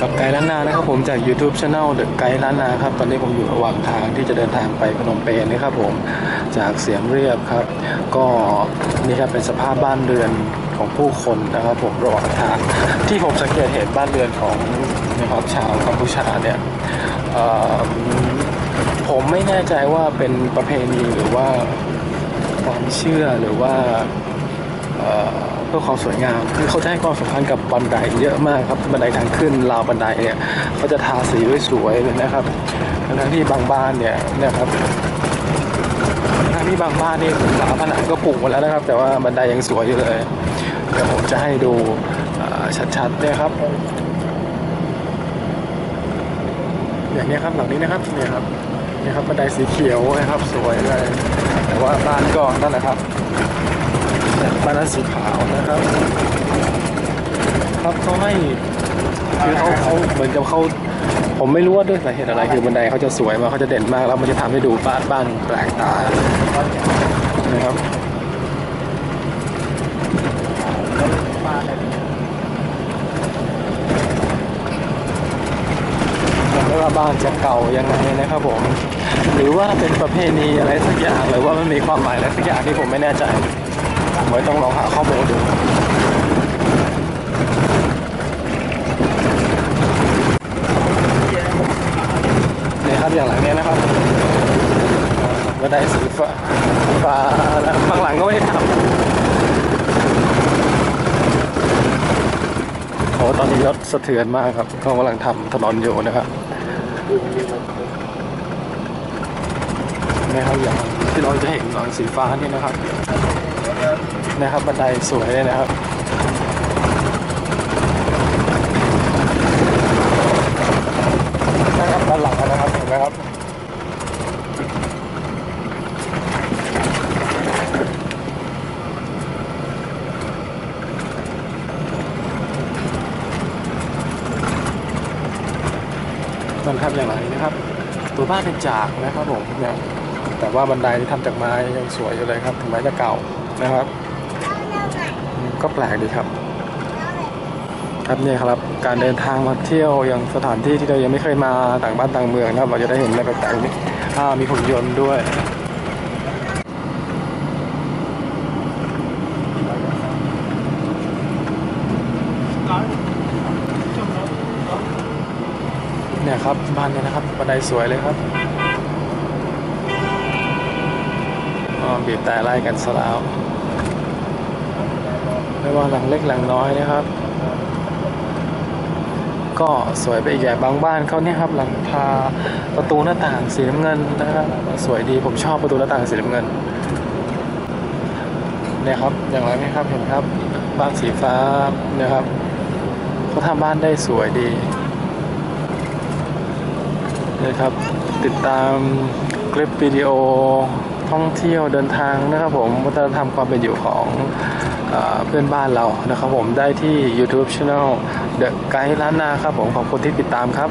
กับไกด์ล้านนานะครับผมจาก YouTube Channel The ไกด์ล้านนาครับตอนนี้ผมอยู่ระหว่างทางที่จะเดินทางไปพนมเปญนนะครับผมจากเสียมเรียบครับ ก็นี่ครับเป็นสภาพบ้านเรือนของผู้คนนะครับ ผมระหว่างทางที่ผมสังเกตเห็นบ้านเรือนของนะครับชาวกัมพูชาเนี่ยผมไม่แน่ใจว่าเป็นประเพณีหรือว่าความเชื่อหรือว่า เพื่อความสวยงามคือเขาจะให้ความสำคัญกับบันไดเยอะมากครับบันไดทางขึ้นราวบันไดเนี่ยเขาจะทาสีไว้สวยเลยนะครับทั้งที่บางบ้านเนี่ยเนะครับทั้งที่บางบ้านนี่ฝาผนังก็ปุกมดแล้วนะครับ แต่ว่าบันไดยังสวยอยู่เลยเดี๋ยวผมจะให้ดูชัดๆเนี่ยครับอย่างนี้ครับหลังนี้นะครับเนี่ยครับนี่ครับบันไดสีเขียวนะครับสวยเลยแต่ว่าบ้านก็นั่นแหละครับ บ้านนั้นสีขาวนะครับครับเขาให้คือเขาเขาเหมือนกับเขาผมไม่รู้ว่าด้วยสาเหตุอะไรคือบันไดเขาจะสวยมาเขาจะเด่นมากแล้วมันจะทำให้ดูบ้านบ้านแปลกตานะครับผมไม่ว่าบ้านจะเก่ายังไงนะครับผม หรือว่าเป็นประเพณีอะไรสักอย่างหรือว่ามันมีความหมายอะไรสักอย่างที่ผมไม่แน่ใจ ไว้ต้องลองหาข้อมูลดูนี่ครับอย่างหลังเนี้ยนะครับบันได้สีฟ้าฟ้าแล้วบางหลังก็ไม่ได้ทำโอ้ตอนนี้รถสะเทือนมากครับเขากำลังทำถนนอยู่นะครับนี่ครับอย่างที่เราจะเห็นหลังสีฟ้านี่นะครับ นะครับบันไดสวยเลยนะครับนะครับด้านหลังนะครับเห็นไหมครับมันครับอย่างไรนะครับ ตัวบ้านเป็นจากนะครับผมเนี่ยแต่ว่าบันไดที่ทำจากไม้ยังสวยอยู่เลยครับถึงแม้จะเก่า นะครับ ก็แปลกดีครับ ครับเนี่ยครับการเดินทางมาเที่ยวอยังสถานที่ที่เรายังไม่เคยมาต่างบ้านต่างเมืองนะครับ เราจะได้เห็นอะไรแปลกๆนี่ามีหุ่นยนต์ด้วยเนี่ยครับบ้านเนี่ยนะครับบันไดสวยเลยครับอ๋อบีบแต่ไล่กันซะแล้ว ไม่ว่าหลังเล็กหลังน้อยนะครับ ก็สวยไปอีกอย่บางบ้านเขาเนี่ยครับหลังคาประตูหน้าต่างสีน้ำเงินนะครับสวยดีผมชอบประตูหน้าต่างสีน้ำเงินเนี่ยครับอย่างไรไหมครับเห็นครับบ้านสีฟ้านี่ยครับเขาทำบ้านได้สวยดีนะครับติดตามคลิปวิดีโอท่องเที่ยวเดินทางนะครับผมวัฒนธรรมความเป็นอยู่ของออ เพื่อนบ้านเรานะครับผมได้ที่ YouTube Channel The Guide ล้านนาครับผมขอบคุณที่ติดตามครับ